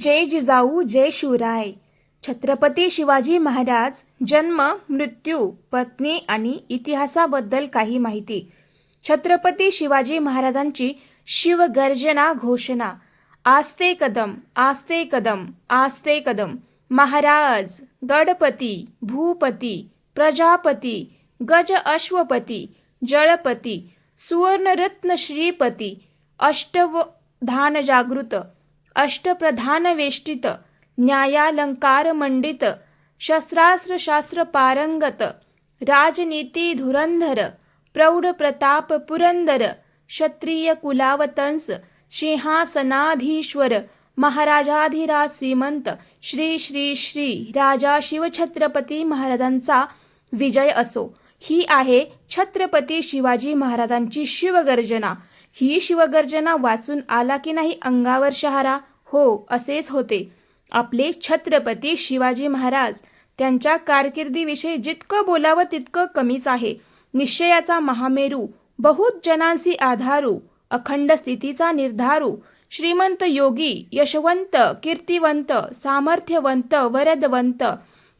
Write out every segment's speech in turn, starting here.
जय जिजाऊ जय शिवराय. छत्रपती शिवाजी महाराज जन्म मृत्यू पत्नी आणि इतिहासाबद्दल काही माहिती. छत्रपती शिवाजी महाराजांची शिवगर्जना घोषणा. आस्ते कदम आस्ते कदम आस्ते कदम. महाराज गडपती भूपती प्रजापती गज अश्वपती जळपती सुवर्णरत्न श्रीपती अष्टवधान जागृत अष्टप्रधान वेष्टित न्यायालंकार मंडित शस्त्रास्त्र शास्त्र पारंगत राजनीती धुरंधर प्रौढ प्रताप पुरंदर क्षत्रिय कुलावतंस सिंहासनाधीश्वर महाराजाधिराज श्रीमंत श्री श्री श्री राजा शिवछत्रपती महाराजांचा विजय असो. ही आहे छत्रपती शिवाजी महाराजांची शिवगर्जना. ही शिवगर्जना वाचून आला की नाही अंगावर शहारा? हो असेच होते. आपले छत्रपती शिवाजी महाराज त्यांच्या कारकिर्दीविषयी जितकं बोलावं तितकं कमीच आहे. निश्चयाचा महामेरू बहुत जनांसी आधारू अखंड स्थितीचा निर्धारू श्रीमंत योगी यशवंत कीर्तिवंत सामर्थ्यवंत वरदवंत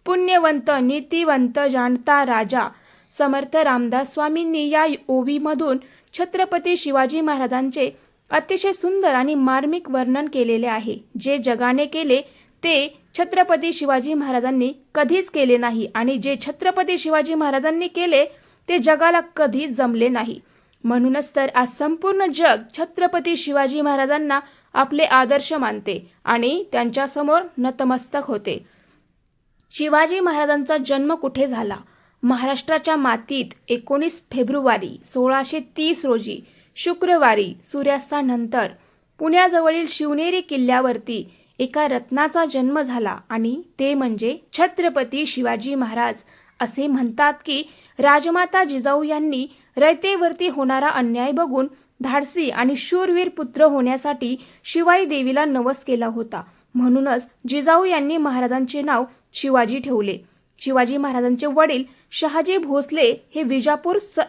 पुण्यवंत नीतिवंत जाणता राजा समर्थ रामदास स्वामींनी या ओवीमधून छत्रपती शिवाजी महाराजांचे अतिशय सुंदर आणि मार्मिक वर्णन केलेले आहे. जे जगाने केले ते छत्रपती शिवाजी महाराजांनी कधीच केले नाही आणि जे छत्रपती शिवाजी महाराजांनी केले ते जगाला कधी जमले नाही. म्हणूनच तर आज संपूर्ण जग छत्रपती शिवाजी महाराजांना आपले आदर्श मानते आणि त्यांच्यासमोर नतमस्तक होते. शिवाजी महाराजांचा जन्म कुठे झाला? महाराष्ट्राच्या मातीत एकोणीस फेब्रुवारी सोळाशे तीस रोजी शुक्रवारी सूर्यास्तानंतर पुण्याजवळील शिवनेरी किल्ल्यावरती एका रत्नाचा जन्म झाला आणि ते म्हणजे छत्रपती शिवाजी महाराज असे म्हणतात की राजमाता जिजाऊ यांनी रयतेवरती होणारा अन्याय बघून धाडसी आणि शूरवीर पुत्र होण्यासाठी शिवाई देवीला नवस केला होता. म्हणूनच जिजाऊ यांनी महाराजांचे नाव शिवाजी ठेवले. शिवाजी महाराजांचे वडील शहाजी भोसले हे विजापूर स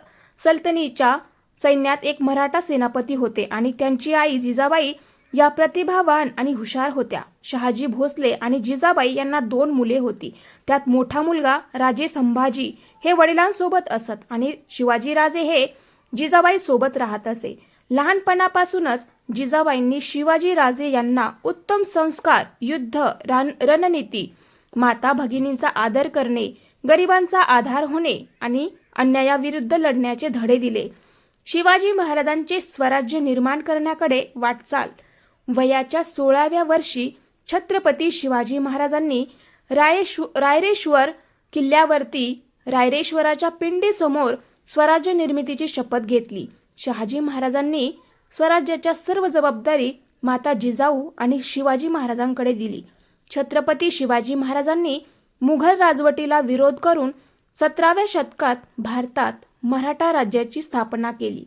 सल्तनीच्या सैन्यात एक मराठा सेनापती होते आणि त्यांची आई जिजाबाई या प्रतिभावान आणि हुशार होत्या. शहाजी भोसले आणि जिजाबाई यांना दोन मुले होती. त्यात मोठा मुलगा राजे संभाजी हे वडिलांसोबत असत आणि शिवाजीराजे हे जिजाबाई सोबत राहत असे. लहानपणापासूनच जिजाबाईंनी शिवाजी राजे यांना उत्तम संस्कार युद्ध रान रणनीती माता भगिनींचा आदर करणे गरिबांचा आधार होणे आणि अन्यायाविरुद्ध लढण्याचे धडे दिले. शिवाजी महाराजांचे स्वराज्य निर्माण करण्याकडे वाटचाल. वयाच्या सोळाव्या वर्षी छत्रपती शिवाजी महाराजांनी रायेश्व रायरेश्वर किल्ल्यावरती रायरेश्वराच्या पिंडीसमोर स्वराज्य निर्मितीची शपथ घेतली. शहाजी महाराजांनी स्वराज्याच्या सर्व जबाबदारी माता जिजाऊ आणि शिवाजी महाराजांकडे दिली. छत्रपती शिवाजी महाराजांनी मुघल राजवटीला विरोध करून सतराव्या शतकात भारतात मराठा राज्याची स्थापना केली.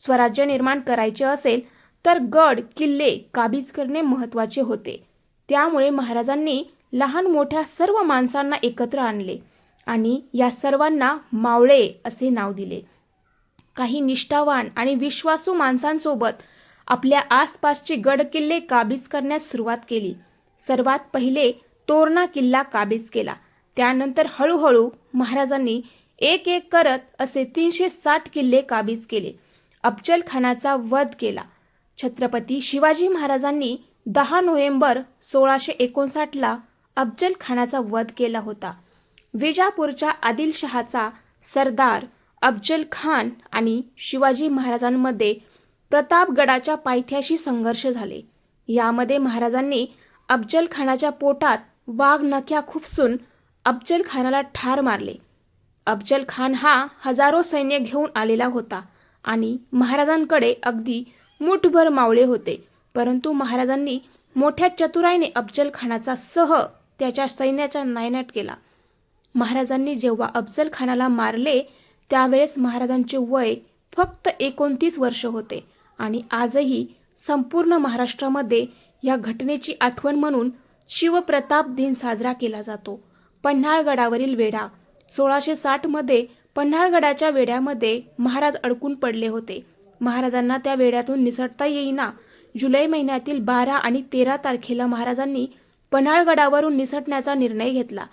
स्वराज्य निर्माण करायचे असेल तर गड किल्ले काबीज करणे महत्त्वाचे होते. त्यामुळे महाराजांनी लहान मोठ्या सर्व माणसांना एकत्र आणले आणि या सर्वांना मावळे असे नाव दिले. काही निष्ठावान आणि विश्वासू माणसांसोबत आपल्या आसपासचे गड किल्ले काबीज करण्यास सुरुवात केली. सर्वात पहिले तोरणा किल्ला काबीज केला. त्यानंतर हळूहळू महाराजांनी एक एक करत असे तीनशे साठ किल्ले काबीज केले. अफजल खानाचा वध केला. छत्रपती शिवाजी महाराजांनी दहा नोव्हेंबर सोळाशे एकोणसाठला अफजल खानाचा वध केला होता. विजापूरच्या आदिलशहाचा सरदार अफजल खान आणि शिवाजी महाराजांमध्ये प्रतापगडाच्या पायथ्याशी संघर्ष झाले. यामध्ये महाराजांनी अफजल खानाच्या पोटात वाघ नख्या खुपसून अफजल खानाला ठार मारले. अफजल खान हा हजारो सैन्य घेऊन आलेला होता आणि महाराजांकडे अगदी मुठभर मावळे होते. परंतु महाराजांनी मोठ्या चतुराईने अफजल खानाचा सह त्याच्या सैन्याचा नायनाट केला. महाराजांनी जेव्हा अफजल खानाला मारले त्यावेळेस महाराजांचे वय फक्त एकोणतीस वर्ष होते आणि आजही संपूर्ण महाराष्ट्रामध्ये या घटनेची आठवण म्हणून शिवप्रताप दिन साजरा केला जातो. पन्हाळगडावरील वेढा. सोळाशे साठमध्ये पन्हाळगडाच्या वेढ्यामध्ये महाराज अडकून पडले होते. महाराजांना त्या वेड्यातून निसटता येईना. जुलै महिन्यातील बारा आणि तेरा तारखेला महाराजांनी पन्हाळगडावरून निसटण्याचा निर्णय घेतला.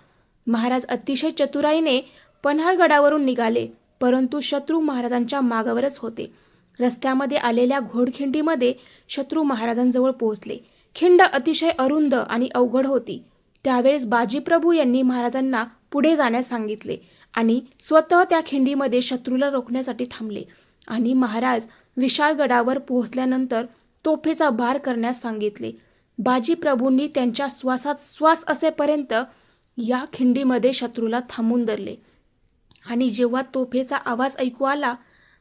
महाराज अतिशय चतुराईने पन्हाळगडावरून निघाले परंतु शत्रू महाराजांच्या मागावरच होते. रस्त्यामध्ये आलेल्या घोडखिंडीमध्ये शत्रू महाराजांजवळ पोहोचले. खिंड अतिशय अरुंद आणि अवघड होती. त्यावेळेस बाजीप्रभू यांनी महाराजांना पुढे जाण्यास सांगितले आणि स्वतः त्या खिंडीमध्ये शत्रूला रोखण्यासाठी थांबले आणि महाराज विशाळगडावर पोहोचल्यानंतर तोफेचा भार करण्यास सांगितले. बाजीप्रभूंनी त्यांच्या श्वासात श्वास असेपर्यंत या खिंडीमध्ये शत्रूला थांबून धरले. आणि जेव्हा तोफेचा आवाज ऐकू आला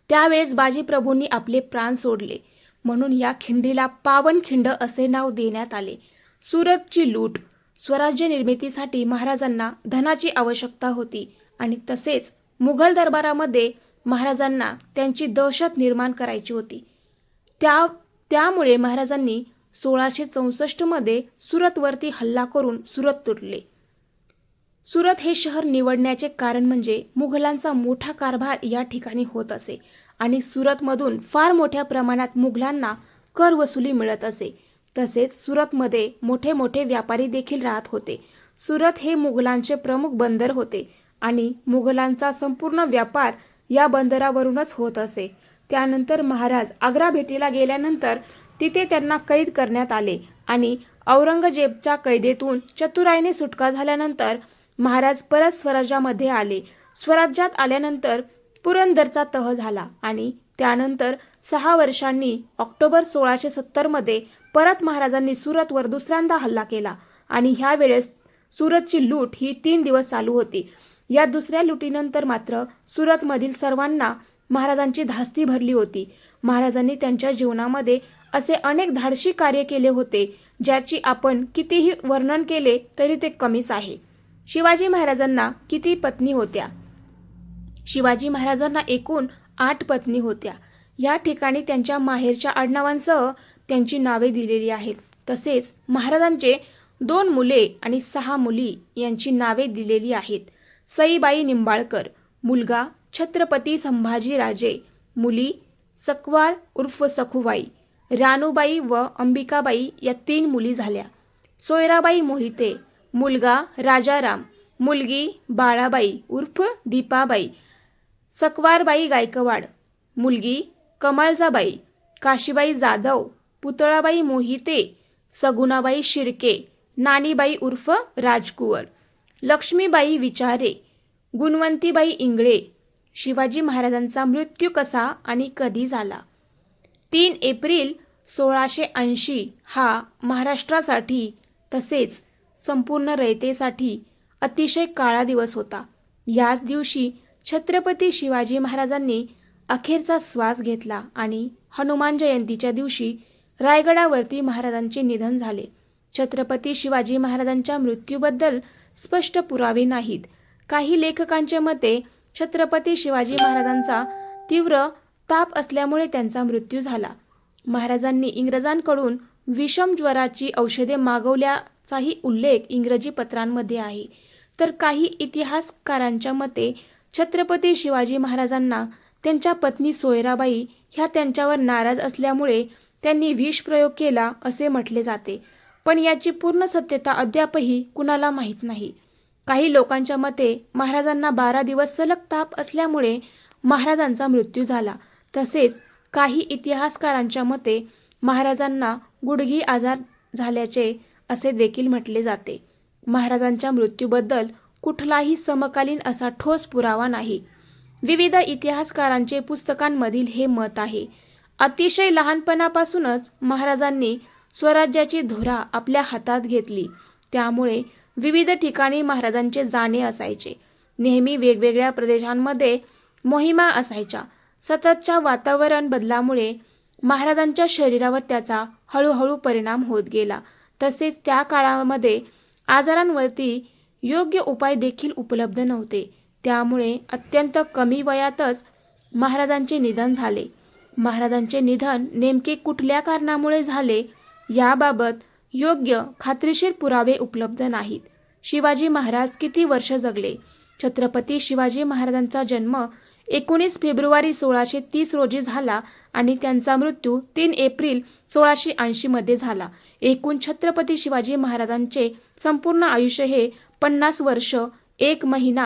त्यावेळेस बाजीप्रभूंनी आपले प्राण सोडले. म्हणून या खिंडीला पावनखिंड असे नाव देण्यात आले. सुरतची लूट स्वराज्य निर्मितीसाठी महाराजांना धनाची आवश्यकता होती आणि तसेच मुघल दरबारामध्ये महाराजांना त्यांची दहशत निर्माण करायची होती. त्या त्यामुळे महाराजांनी सोळाशे चौसष्टमध्ये सुरतवरती हल्ला करून सुरत तुटले. सुरत हे शहर निवडण्याचे कारण म्हणजे मुघलांचा मोठा कारभार या ठिकाणी होत असे. आणि सुरतमधून फार मोठ्या प्रमाणात मुघलांना कर वसुली मिळत असे. तसेच सुरतमध्ये मोठे मोठे व्यापारी देखील राहत होते. सुरत हे मुघलांचे प्रमुख बंदर होते आणि मुघलांचा संपूर्ण व्यापार या बंदरावरूनच होत असे. त्यानंतर महाराज आग्रा भेटीला गेल्यानंतर तिथे त्यांना कैद करण्यात आले आणि औरंगजेबच्या कैदेतून चतुराईने सुटका झाल्यानंतर महाराज परत स्वराज्यामध्ये आले. स्वराज्यात आल्यानंतर पुरंदरचा तह झाला आणि त्यानंतर सहा वर्षांनी ऑक्टोबर सोळाशे सत्तरमध्ये परत महाराजांनी सुरतवर दुसऱ्यांदा हल्ला केला आणि ह्या वेळेस सुरतची लूट ही तीन दिवस चालू होती. या दुसऱ्या लुटीनंतर मात्र सुरतमधील सर्वांना महाराजांची धास्ती भरली होती. महाराजांनी त्यांच्या जीवनामध्ये असे अनेक धाडशी कार्य केले होते ज्याची आपण कितीही वर्णन केले तरी ते कमीच आहे. शिवाजी महाराजांना किती पत्नी होत्या? शिवाजी महाराजांना एकूण आठ पत्नी होत्या. या ठिकाणी त्यांच्या माहेरच्या आडनावांसह त्यांची नावे दिलेली आहेत. तसेच महाराजांचे दोन मुले आणि सहा मुली यांची नावे दिलेली आहेत. सईबाई निंबाळकर मुलगा छत्रपती संभाजीराजे मुली सकवार उर्फ सखुबाई रानूबाई व अंबिकाबाई या तीन मुली झाल्या. सोयराबाई मोहिते मुलगा राजाराम मुलगी बाळाबाई उर्फ दीपाबाई सकवारबाई गायकवाड मुलगी कमळजाबाई काशीबाई जाधव पुतळाबाई मोहिते सगुणाबाई शिर्के नानीबाई उर्फ राजकुवर लक्ष्मीबाई विचारे गुणवंतीबाई इंगळे शिवाजी महाराजांचा मृत्यू कसा आणि कधी झाला? तीन एप्रिल सोळाशे ऐंशी हा महाराष्ट्रासाठी तसेच संपूर्ण रयतेसाठी अतिशय काळा दिवस होता. याच दिवशी छत्रपती शिवाजी महाराजांनी अखेरचा श्वास घेतला आणि हनुमान जयंतीच्या दिवशी रायगडावरती महाराजांचे निधन झाले. छत्रपती शिवाजी महाराजांच्या मृत्यूबद्दल स्पष्ट पुरावे नाहीत. काही लेखकांच्या मते छत्रपती शिवाजी महाराजांचा तीव्र ताप असल्यामुळे त्यांचा मृत्यू झाला. महाराजांनी इंग्रजांकडून विषम ज्वराची औषधे मागवल्याचाही उल्लेख इंग्रजी पत्रांमध्ये आहे. तर काही इतिहासकारांच्या मते छत्रपती शिवाजी महाराजांना त्यांच्या पत्नी सोयराबाई ह्या त्यांच्यावर नाराज असल्यामुळे त्यांनी विष प्रयोग केला असे म्हटले जाते. पण याची पूर्ण सत्यता अद्यापही कुणाला माहीत नाही. काही लोकांच्या मते महाराजांना बारा दिवस सलग ताप असल्यामुळे महाराजांचा मृत्यू झाला. तसेच काही इतिहासकारांच्या मते महाराजांना गुडघी आजार झाल्याचे असे देखील म्हटले जाते. महाराजांच्या मृत्यूबद्दल कुठलाही समकालीन असा ठोस पुरावा नाही. विविध इतिहासकारांचे पुस्तकांमधील हे मत आहे. अतिशय लहानपणापासूनच महाराजांनी स्वराज्याची धुरा आपल्या हातात घेतली. त्यामुळे विविध ठिकाणी महाराजांचे जाणे असायचे. नेहमी वेगवेगळ्या प्रदेशांमध्ये मोहिमा असायच्या. सततच्या वातावरण बदलामुळे महाराजांच्या शरीरावर त्याचा हळूहळू परिणाम होत गेला. तसेच त्या काळामध्ये आजारांवरती योग्य उपाय देखील उपलब्ध नव्हते. त्यामुळे अत्यंत कमी वयातच महाराजांचे निधन झाले. महाराजांचे निधन नेमके कुठल्या कारणामुळे झाले याबाबत योग्य खात्रीशीर पुरावे उपलब्ध नाहीत. शिवाजी महाराज किती वर्ष जगले? छत्रपती शिवाजी महाराजांचा जन्म एकोणीस फेब्रुवारी सोळाशे तीस रोजी झाला आणि त्यांचा मृत्यू तीन एप्रिल सोळाशे ऐंशीमध्ये झाला. एकूण छत्रपती शिवाजी महाराजांचे संपूर्ण आयुष्य हे पन्नास वर्ष एक महिना